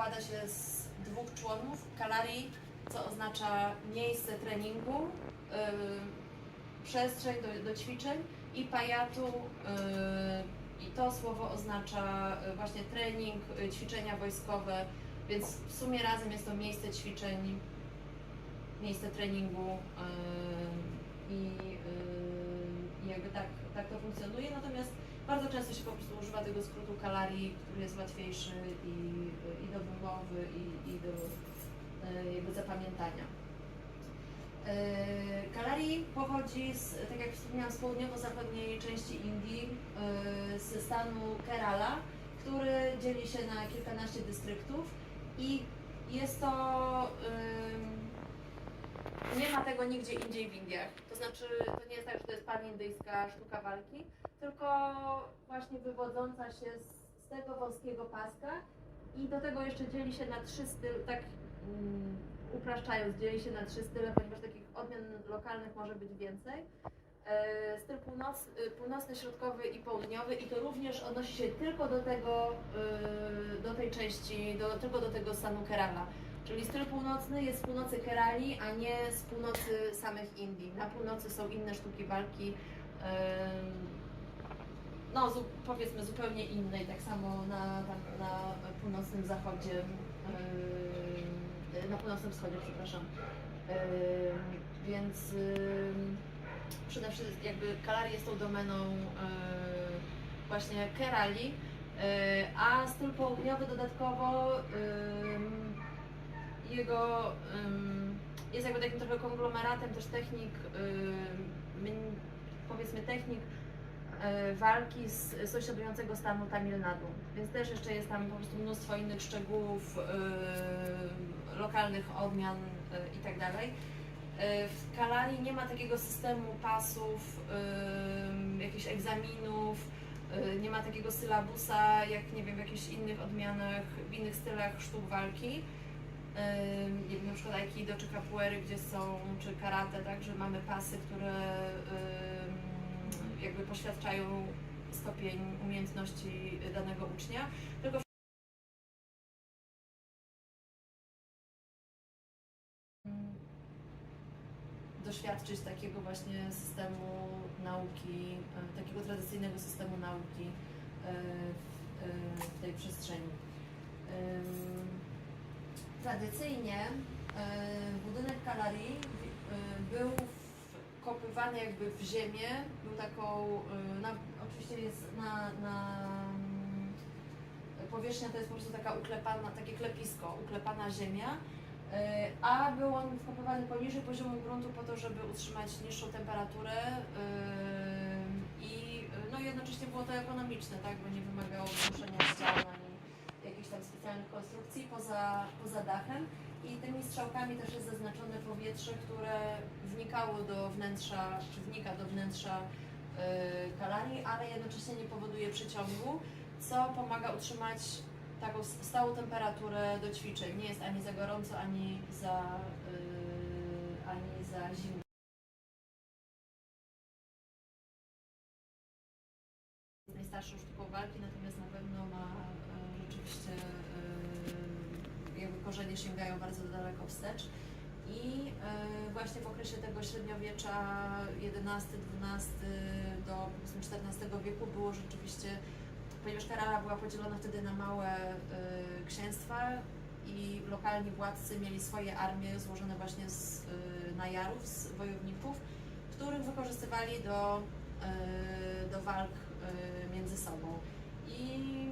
składa się z dwóch członów. Kalari, co oznacza miejsce treningu, y, przestrzeń do, do ćwiczeń i pajatu. y, I to słowo oznacza y, właśnie trening, ćwiczenia wojskowe, więc w sumie razem jest to miejsce ćwiczeń, miejsce treningu i y, i jakby tak, tak to funkcjonuje. Natomiast bardzo często się po prostu używa tego skrótu kalarii, który jest łatwiejszy i, i do wymowy, i, i do y, jakby zapamiętania. Y, Kalari pochodzi, z, tak jak wspomniałam, z południowo-zachodniej części Indii, y, ze stanu Kerala, który dzieli się na kilkanaście dystryktów i jest to. nie ma tego nigdzie indziej w Indiach. To znaczy, to nie jest tak, że to jest panindyjska sztuka walki, tylko właśnie wywodząca się z, z tego wąskiego paska i do tego jeszcze dzieli się na trzy style, tak mm, upraszczając, dzieli się na trzy style, ponieważ takich odmian lokalnych może być więcej. E, Styl północ, y, północny, środkowy i południowy i to również odnosi się tylko do tego, y, do tej części, do, tylko do tego stanu Kerala. Czyli styl północny jest z północy Kerali, a nie z północy samych Indii. Na północy są inne sztuki walki, ym, no powiedzmy zupełnie inne i tak samo na, na północnym zachodzie, ym, na północnym wschodzie, przepraszam. Ym, więc ym, przede wszystkim jakby Kalari jest tą domeną yy, właśnie Kerali, yy, a styl południowy dodatkowo ym, jego ym, jest jakby takim trochę konglomeratem też technik, min- powiedzmy technik walki z sąsiadującego stanu Tamil Nadu. Więc też jeszcze jest tam po prostu mnóstwo innych szczegółów, y, lokalnych odmian y, i tak W Kalari nie ma takiego systemu pasów, jakichś egzaminów, nie ma takiego sylabusa, jak nie wiem, w jakichś innych odmianach, w innych stylach sztuk walki. Nie wiem, na przykład aikido czy capoeiry, gdzie są, czy karate, tak, że mamy pasy, które jakby poświadczają stopień umiejętności danego ucznia, tylko w- doświadczyć takiego właśnie systemu nauki, y, takiego tradycyjnego systemu nauki w, y, w tej przestrzeni. Tradycyjnie budynek Kalarii był wkopywany jakby w ziemię, był taką, y, na, oczywiście jest na, na mm, powierzchnia to jest po prostu taka uklepana, takie klepisko, uklepana ziemia, y, a był on wkopywany poniżej poziomu gruntu po to, żeby utrzymać niższą temperaturę y, i no jednocześnie było to ekonomiczne, tak, bo nie wymagało wzruszenia ścian ani jakichś tam specjalnych konstrukcji poza, poza dachem i tymi strzałkami też jest zaznaczone powietrze, które wnikało do wnętrza, czy wnika do wnętrza y, kalarii, ale jednocześnie nie powoduje przeciągu, co pomaga utrzymać taką stałą temperaturę do ćwiczeń. Nie jest ani za gorąco, ani za, y, ani za zimno. Najstarszą sztuką walki, korzenie sięgają bardzo daleko wstecz. I e, właśnie w okresie tego średniowiecza XI-XII do XIV wieku było rzeczywiście, ponieważ Kerala była podzielona wtedy na małe e, księstwa i lokalni władcy mieli swoje armie złożone właśnie z e, najarów, z wojowników, których wykorzystywali do, do walk między sobą. I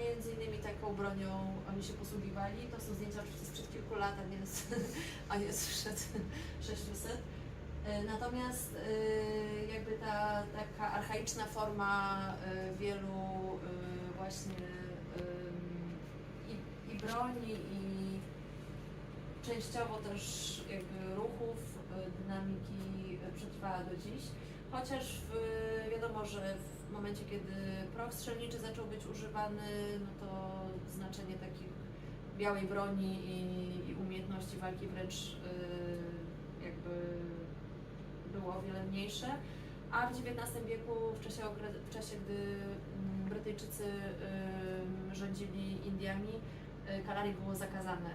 między innymi taką bronią oni się posługiwali. To są zdjęcia oczywiście sprzed kilku lat, a nie, a sprzed 600. E, Natomiast e, jakby ta taka archaiczna forma e, wielu właśnie i, i broni i częściowo też jakby ruchów, dynamiki przetrwała do dziś. Chociaż w, wiadomo, że w momencie, kiedy proch strzelniczy zaczął być używany, no to znaczenie takich białej broni i, i umiejętności walki wręcz y, jakby było o wiele mniejsze. A w XIX wieku, w czasie, w czasie gdy mm, Brytyjczycy ym, rządzili Indiami, y, kalarii było zakazane.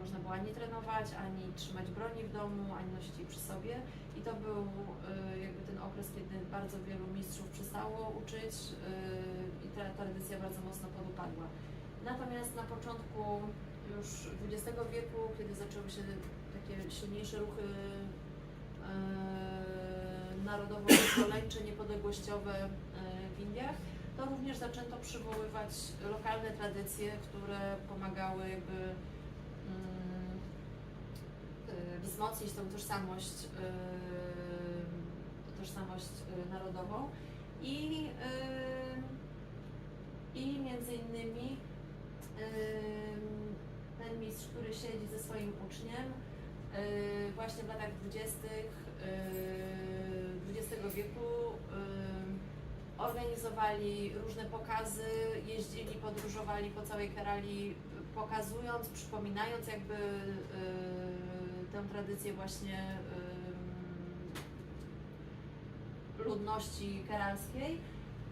Y, można było ani trenować, ani trzymać broni w domu, ani nosić jej przy sobie. I to był y, jakby ten okres, kiedy bardzo wielu mistrzów przestało uczyć y, i ta tradycja bardzo mocno podupadła. Natomiast na początku już XX wieku, kiedy zaczęły się takie silniejsze ruchy e, narodowo-wyzwoleńcze, niepodległościowe w Indiach, to również zaczęto przywoływać lokalne tradycje, które pomagały jakby mm, e, wzmocnić tą tożsamość, e, tożsamość e, narodową i, e, i między innymi Ym, ten mistrz, który siedzi ze swoim uczniem, właśnie w latach 20. yy, XX wieku organizowali różne pokazy, jeździli, podróżowali po całej Kerali, pokazując, przypominając jakby tę tradycję właśnie ludności keralskiej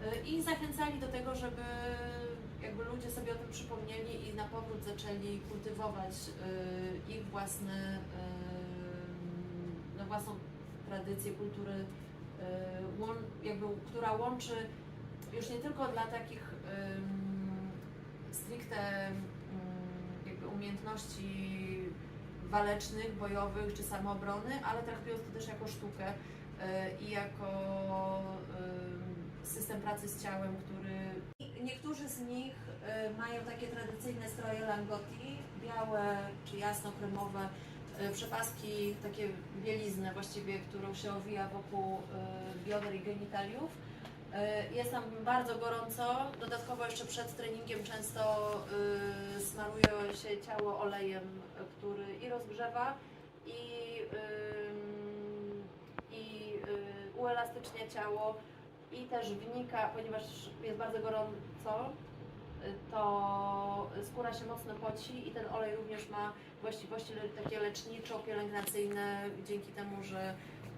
yy, i zachęcali do tego, żeby jakby ludzie sobie o tym przypomnieli i na powrót zaczęli kultywować y, ich własne, y, no własną tradycję, kultury, y, jakby, która łączy już nie tylko dla takich stricte jakby umiejętności walecznych, bojowych czy samoobrony, ale traktując to też jako sztukę y, i jako ym, system pracy z ciałem, który Niektórzy z nich y, mają takie tradycyjne stroje langoti, białe czy jasno-kremowe, przepaski, takie bieliznę właściwie, którą się owija wokół bioder i genitaliów. Jest tam bardzo gorąco, dodatkowo jeszcze przed treningiem często smaruje się ciało olejem, który i rozgrzewa i, i y, uelastycznia ciało i też wnika, ponieważ jest bardzo gorąco, y, to skóra się mocno poci i ten olej również ma właściwości takie leczniczo-pielęgnacyjne dzięki temu, że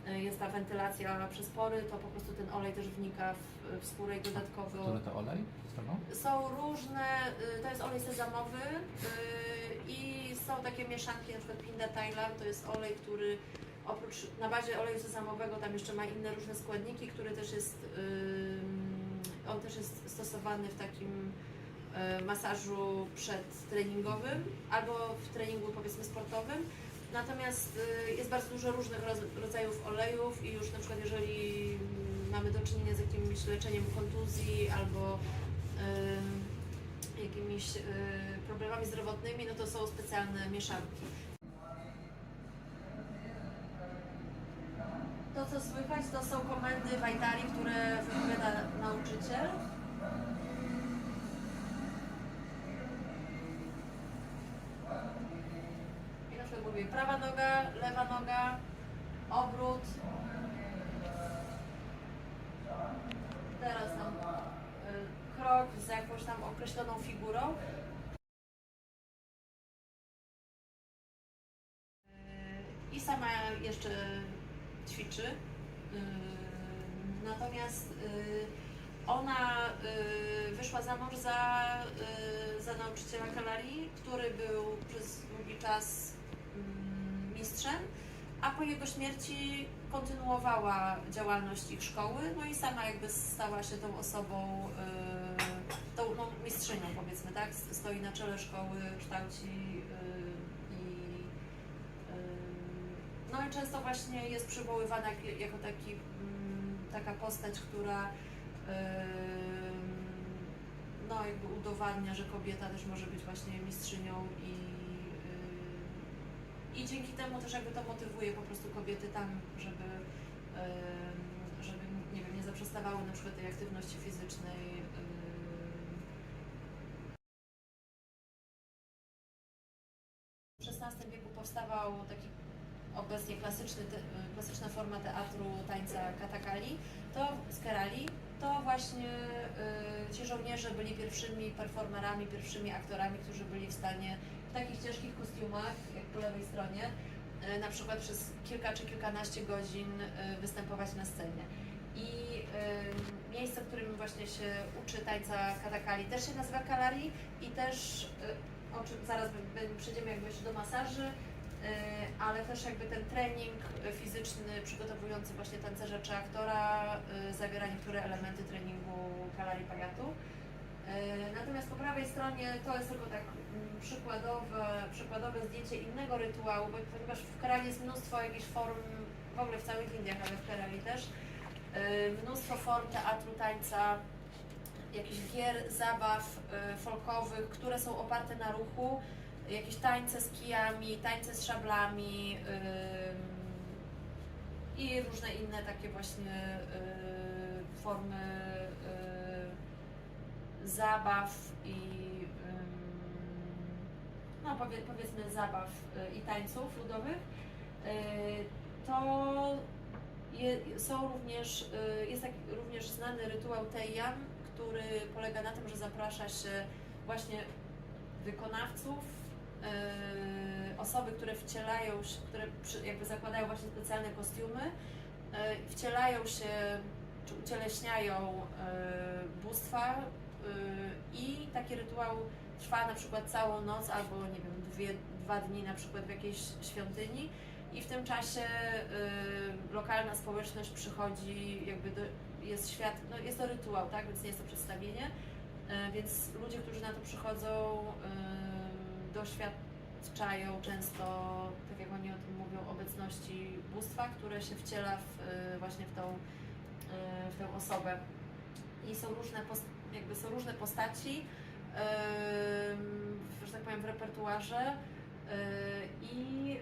y, jest ta wentylacja przez pory, to po prostu ten olej też wnika w, w skórę i dodatkowo Który to olej? Są różne, to jest olej sezamowy i są takie mieszanki, na przykład Pinda Thailand, to jest olej, który oprócz, na bazie oleju sezamowego tam jeszcze ma inne różne składniki, który też jest, on też jest stosowany w takim y, masażu przedtreningowym albo w treningu powiedzmy sportowym. Natomiast y, jest bardzo dużo różnych rodzajów olejów i już na przykład jeżeli mamy do czynienia z jakimś leczeniem kontuzji albo jakimiś y, problemami zdrowotnymi, no to są specjalne mieszanki. To co słychać to są komendy Wajtari, które wypowiada nauczyciel. I na przykład mówię prawa noga, lewa noga, obrót. Teraz tam y, krok z jakąś tam określoną figurą. Jeszcze ćwiczy. Y, Natomiast y, ona y, wyszła za mąż za, za nauczyciela kalarii, który był przez długi czas mm, mistrzem, a po jego śmierci kontynuowała działalność ich szkoły, no i sama jakby stała się tą osobą, tą no, mistrzynią powiedzmy, tak? Stoi na czele szkoły, kształci często właśnie jest przywoływana jak- jako taki, mm, taka postać, która no jakby udowadnia, że kobieta też może być właśnie mistrzynią i, yy, i dzięki temu też jakby to motywuje po prostu kobiety tam, żeby, żeby nie wiem, nie zaprzestawały na przykład tej aktywności fizycznej. ym. W XVI wieku powstawał taki obecnie klasyczny, klasyczna forma teatru tańca katakali, to z Kerali, to właśnie y, ci żołnierze byli pierwszymi performerami, pierwszymi aktorami, którzy byli w stanie w takich ciężkich kostiumach, jak po lewej stronie, y, na przykład przez kilka czy kilkanaście godzin y, występować na scenie. I y, miejsce, w którym właśnie się uczy tańca katakali też się nazywa kalari i też, y, o czym zaraz b- b- przejdziemy jakby jeszcze do masaży, ale też jakby ten trening fizyczny przygotowujący właśnie tancerza czy aktora y, zawiera niektóre elementy treningu kalari pagatu. Y, Natomiast po prawej stronie to jest tylko tak mm, przykładowe, przykładowe zdjęcie innego rytuału, ponieważ w Kerali jest mnóstwo jakichś form, w ogóle w całych Indiach, ale w Kerali też, mnóstwo form teatru, tańca, jakichś gier, zabaw folkowych, które są oparte na ruchu, jakieś tańce z kijami, tańce z szablami i różne inne takie właśnie y, formy y, zabaw i no powie, powiedzmy zabaw y, i tańców ludowych. To je, są również, jest również znany rytuał Tejam, który polega na tym, że zaprasza się właśnie wykonawców, osoby, które wcielają się, które jakby zakładają właśnie specjalne kostiumy, y, wcielają się czy ucieleśniają y, bóstwa i taki rytuał trwa na przykład całą noc albo nie wiem, dwie, dwa dni na przykład w jakiejś świątyni i w tym czasie lokalna społeczność przychodzi, jakby do, jest świat, no jest to rytuał, tak, więc nie jest to przedstawienie, więc ludzie, którzy na to przychodzą, doświadczają często, tak jak oni o tym mówią, obecności bóstwa, które się wciela w, y, właśnie w tą, y, w tę osobę. I są różne, jakby są różne postaci, że tak powiem, w repertuarze y, i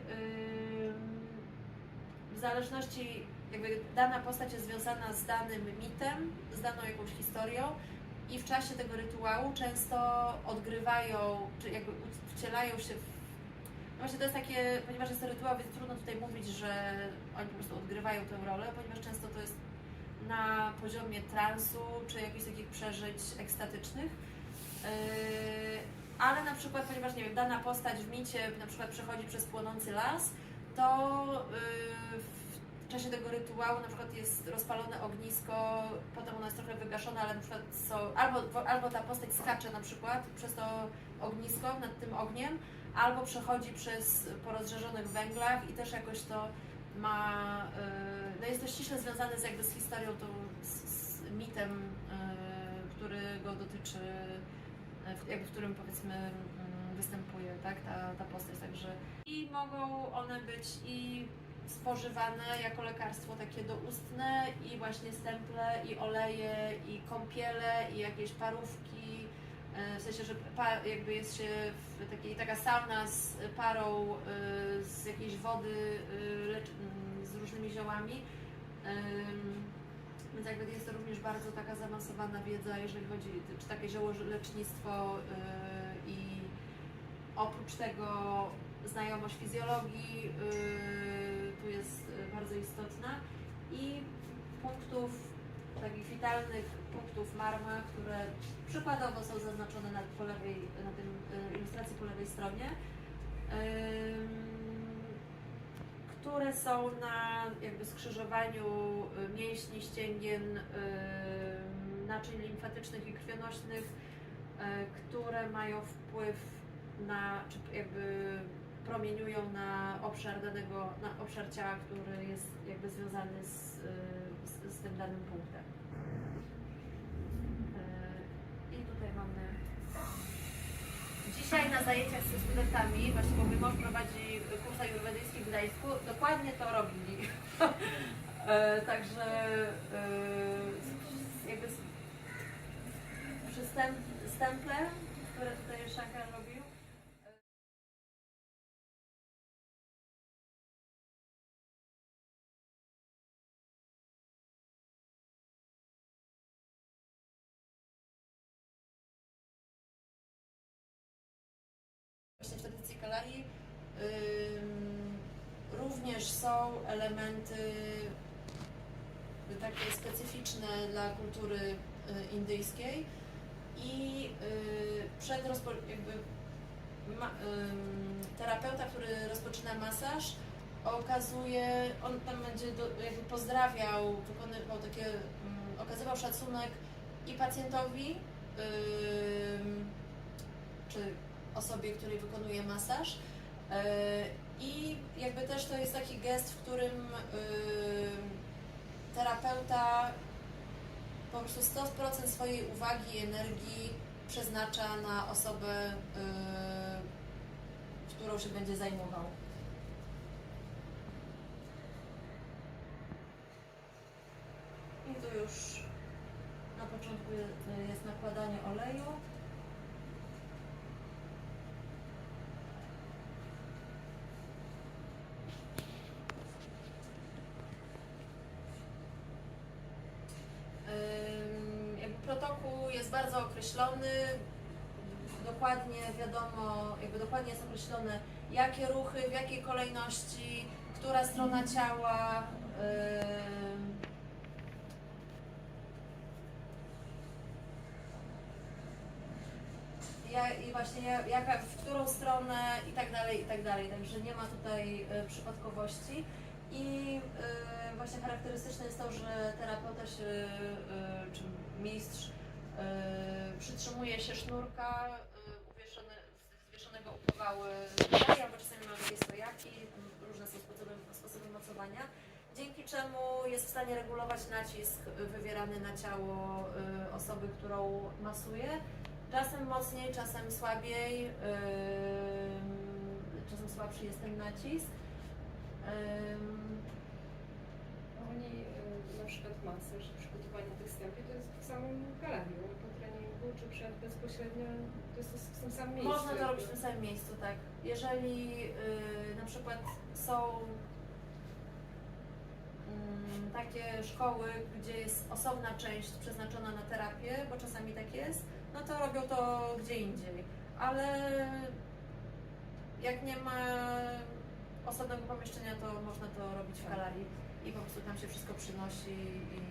w zależności, jakby dana postać jest związana z danym mitem, z daną jakąś historią i w czasie tego rytuału często odgrywają, czy jakby wcielają się w... No właśnie to jest takie, ponieważ jest to rytuał, więc trudno tutaj mówić, że oni po prostu odgrywają tę rolę, ponieważ często to jest na poziomie transu, czy jakichś takich przeżyć ekstatycznych. Yy, ale na przykład, ponieważ nie wiem, dana postać w micie na przykład przechodzi przez płonący las, to yy, w czasie tego rytuału na przykład jest rozpalone ognisko, potem ono jest trochę wygaszone, ale na przykład są, albo, albo ta postać skacze na przykład przez to ognisko nad tym ogniem, albo przechodzi przez po węglach i też jakoś to ma, yy, no jest to ściśle związane z jakby z historią, tą, z, z mitem, yy, który go dotyczy, w- jakby w którym powiedzmy mm, występuje tak, ta, ta postać, także i mogą one być i spożywane jako lekarstwo takie doustne i właśnie stemple, i oleje, i kąpiele, i jakieś parówki, e, w sensie, że jakby jest się w takiej, taka sauna z parą e, z jakiejś wody e, z różnymi ziołami. Więc jakby jest to również bardzo taka zaawansowana wiedza, jeżeli chodzi, czy takie ziołolecznictwo yy, i oprócz tego znajomość fizjologii tu jest yy, bardzo istotna i punktów takich witalnych punktów marma, które przykładowo są zaznaczone na, po lewej, na tym yy, ilustracji po lewej stronie. Które są na jakby skrzyżowaniu y, mięśni, ścięgien, y, naczyń limfatycznych i krwionośnych, y, które mają wpływ na, czy jakby promieniują na obszar danego, na obszar ciała, który jest jakby związany z, z, z tym danym punktem. Y, I tutaj mamy Dzisiaj na zajęciach ze studentami, właśnie bo mój mąż prowadzi kurs ajurwedyjski w Gdańsku, dokładnie to robili. e, także e, jakby przystęp, stemple, które tutaj Shankar robił. Ym, również są elementy takie specyficzne dla kultury y, indyjskiej i y, przed jakby ma, terapeuta, który rozpoczyna masaż okazuje, on tam będzie do, jakby pozdrawiał, wykonywał takie, okazywał szacunek i pacjentowi, czy osobie, której wykonuje masaż. Yy, I jakby też to jest taki gest, w którym ym, terapeuta po prostu 100% swojej uwagi i energii przeznacza na osobę, yy, którą się będzie zajmował. I tu już na początku je- jest nakładanie oleju. Ym, Jakby protokół jest bardzo określony, dokładnie wiadomo, jakby dokładnie jest określone, jakie ruchy, w jakiej kolejności, która strona ciała. ym, ja, i właśnie ja- jaka, w którą stronę i tak dalej, i tak dalej. Także nie ma tutaj y, przypadkowości. I y, właśnie charakterystyczne jest to, że terapeuta się, y, czy mistrz y, przytrzymuje się sznurka y, zwieszonego u powały tutaj, albo czasami mamy takie stojaki, różne są sposoby, sposoby mocowania, dzięki czemu jest w stanie regulować nacisk wywierany na ciało y, osoby, którą masuje. Czasem mocniej, czasem słabiej, czasem słabszy jest ten nacisk. Oni przykład masaż, przygotowanie tych stępy to jest w samym galeriu, po treningu czy przed bezpośrednio, to jest w tym samym miejscu. Można to robić w tym samym miejscu, tak. Jeżeli y, na przykład są mm, takie szkoły, gdzie jest osobna część przeznaczona na terapię, bo czasami tak jest, no to robią to gdzie indziej. Ale jak nie ma osobnego pomieszczenia, to można to robić w galerii i po prostu tam się wszystko przynosi i,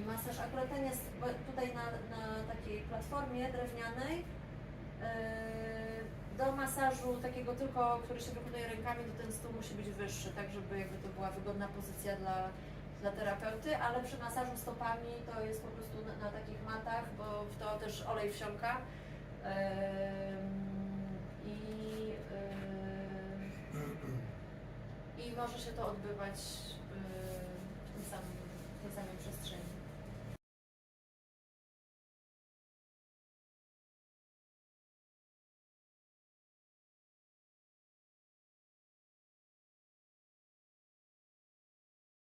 i masaż. Akurat ten jest tutaj na, na takiej platformie drewnianej. Yy, Do masażu takiego tylko, który się wykonuje rękami, to ten stół musi być wyższy, tak żeby jakby to była wygodna pozycja dla, dla terapeuty, ale przy masażu stopami to jest po prostu na, na takich matach, bo w to też olej wsiąka. Ym, I, yy, I może się to odbywać yy, w tym samym, w tej samej przestrzeni.